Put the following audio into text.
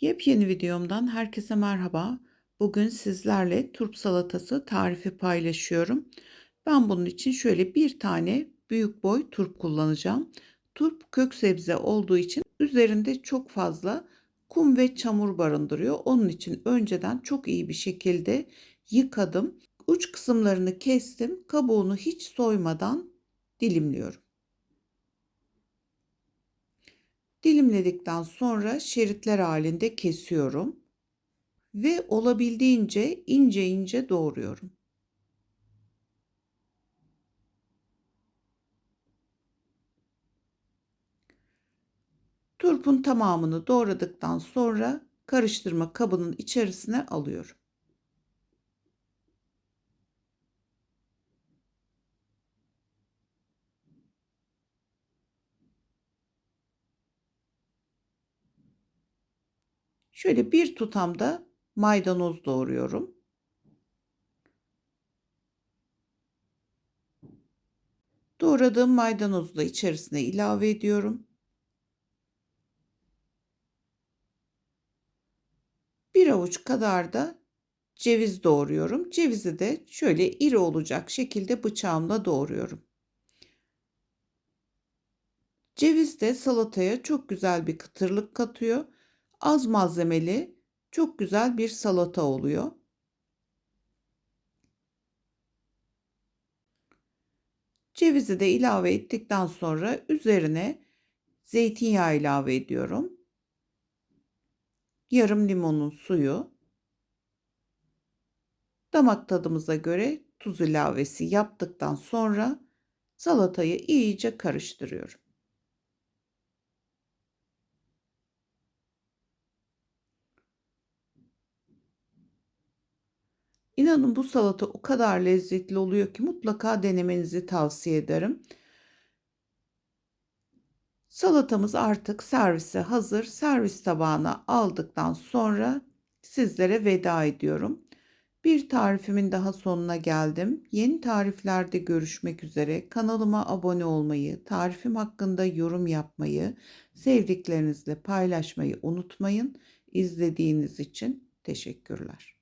Yepyeni videomdan herkese merhaba. Bugün sizlerle turp salatası tarifi paylaşıyorum. Ben bunun için şöyle bir tane büyük boy turp kullanacağım. Turp kök sebze olduğu için üzerinde çok fazla kum ve çamur barındırıyor. Onun için önceden çok iyi bir şekilde yıkadım. Uç kısımlarını kestim. Kabuğunu hiç soymadan dilimliyorum. Dilimledikten sonra şeritler halinde kesiyorum ve olabildiğince ince ince doğruyorum. Turpun tamamını doğradıktan sonra karıştırma kabının içerisine alıyorum. Şöyle bir tutam da maydanoz doğruyorum. Doğradığım maydanozu da içerisine ilave ediyorum. Bir avuç kadar da ceviz doğruyorum. Cevizi de şöyle iri olacak şekilde bıçağımla doğruyorum. Ceviz de salataya çok güzel bir kıtırlık katıyor az malzemeli çok güzel bir salata oluyor. Cevizi de ilave ettikten sonra üzerine zeytinyağı ilave ediyorum. Yarım limonun suyu. Damak tadımıza göre tuz ilavesi yaptıktan sonra salatayı iyice karıştırıyorum. İnanın bu salata o kadar lezzetli oluyor ki mutlaka denemenizi tavsiye ederim. Salatamız artık servise hazır. Servis tabağına aldıktan sonra sizlere veda ediyorum. Bir tarifimin daha sonuna geldim. Yeni tariflerde görüşmek üzere. Kanalıma abone olmayı, tarifim hakkında yorum yapmayı, sevdiklerinizle paylaşmayı unutmayın. İzlediğiniz için teşekkürler.